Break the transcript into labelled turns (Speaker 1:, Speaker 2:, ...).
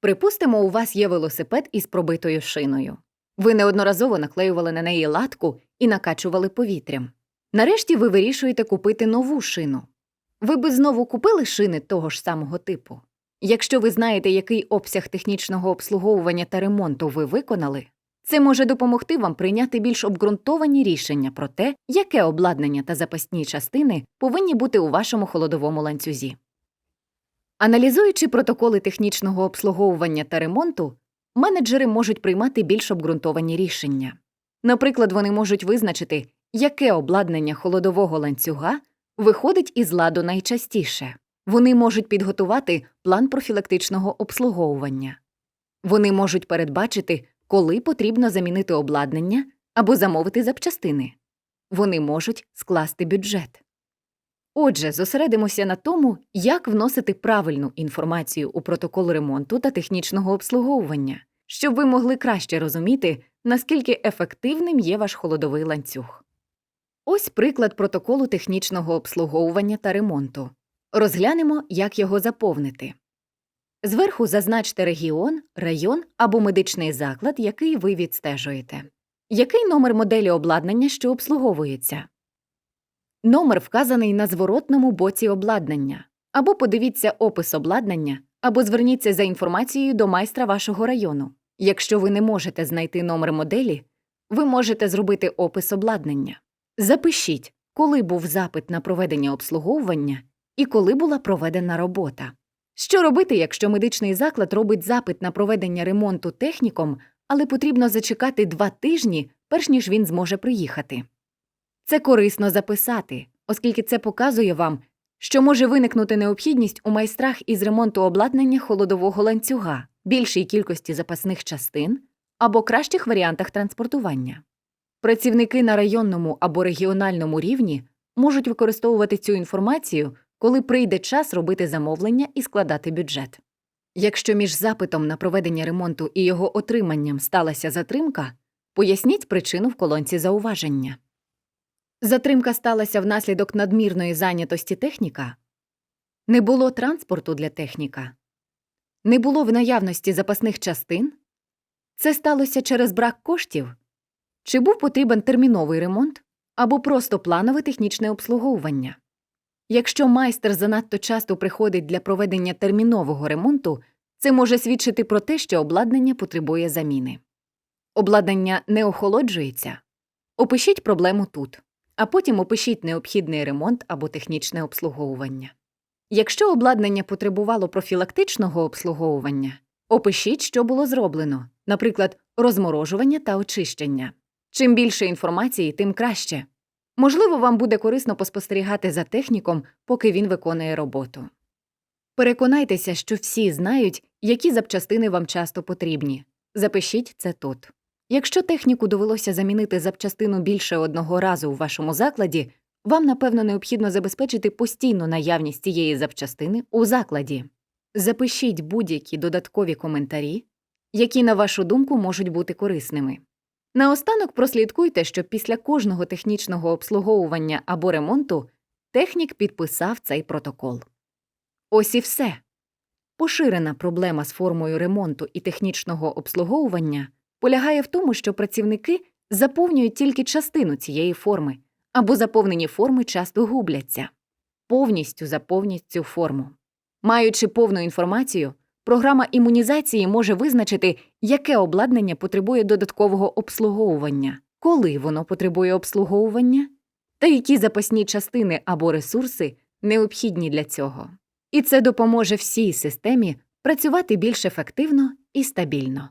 Speaker 1: Припустимо, у вас є велосипед із пробитою шиною. Ви неодноразово наклеювали на неї латку і накачували повітрям. Нарешті ви вирішуєте купити нову шину. Ви би знову купили шини того ж самого типу. Якщо ви знаєте, який обсяг технічного обслуговування та ремонту ви виконали, це може допомогти вам прийняти більш обґрунтовані рішення про те, яке обладнання та запасні частини повинні бути у вашому холодовому ланцюзі. Аналізуючи протоколи технічного обслуговування та ремонту, менеджери можуть приймати більш обґрунтовані рішення. Наприклад, вони можуть визначити, яке обладнання холодового ланцюга виходить із ладу найчастіше. Вони можуть підготувати план профілактичного обслуговування. Вони можуть передбачити, коли потрібно замінити обладнання або замовити запчастини. Вони можуть скласти бюджет. Отже, зосередимося на тому, як вносити правильну інформацію у протокол ремонту та технічного обслуговування, щоб ви могли краще розуміти, наскільки ефективним є ваш холодовий ланцюг. Ось приклад протоколу технічного обслуговування та ремонту. Розглянемо, як його заповнити. Зверху зазначте регіон, район або медичний заклад, який ви відстежуєте. Який номер моделі обладнання, що обслуговується? Номер вказаний на зворотному боці обладнання. Або подивіться опис обладнання, або зверніться за інформацією до майстра вашого району. Якщо ви не можете знайти номер моделі, ви можете зробити опис обладнання. Запишіть, коли був запит на проведення обслуговування і коли була проведена робота. Що робити, якщо медичний заклад робить запит на проведення ремонту техніком, але потрібно зачекати два тижні, перш ніж він зможе приїхати? Це корисно записати, оскільки це показує вам, що може виникнути необхідність у майстрах із ремонту обладнання холодового ланцюга, більшій кількості запасних частин або кращих варіантах транспортування. Працівники на районному або регіональному рівні можуть використовувати цю інформацію, коли прийде час робити замовлення і складати бюджет. Якщо між запитом на проведення ремонту і його отриманням сталася затримка, поясніть причину в колонці зауваження. Затримка сталася внаслідок надмірної зайнятості техніка, не було транспорту для техніка, не було в наявності запасних частин, це сталося через брак коштів, чи був потрібен терміновий ремонт або просто планове технічне обслуговування. Якщо майстер занадто часто приходить для проведення термінового ремонту, це може свідчити про те, що обладнання потребує заміни. Обладнання не охолоджується. Опишіть проблему тут, а потім опишіть необхідний ремонт або технічне обслуговування. Якщо обладнання потребувало профілактичного обслуговування, опишіть, що було зроблено, наприклад, розморожування та очищення. Чим більше інформації, тим краще. Можливо, вам буде корисно поспостерігати за техніком, поки він виконує роботу. Переконайтеся, що всі знають, які запчастини вам часто потрібні. Запишіть це тут. Якщо техніку довелося замінити запчастину більше одного разу у вашому закладі, вам, напевно, необхідно забезпечити постійну наявність цієї запчастини у закладі. Запишіть будь-які додаткові коментарі, які, на вашу думку, можуть бути корисними. Наостанок прослідкуйте, щоб після кожного технічного обслуговування або ремонту технік підписав цей протокол. Ось і все. Поширена проблема з формою ремонту і технічного обслуговування полягає в тому, що працівники заповнюють тільки частину цієї форми, або заповнені форми часто губляться. Повністю заповніть цю форму. Маючи повну інформацію, програма імунізації може визначити, яке обладнання потребує додаткового обслуговування, коли воно потребує обслуговування, та які запасні частини або ресурси необхідні для цього. І це допоможе всій системі працювати більш ефективно і стабільно.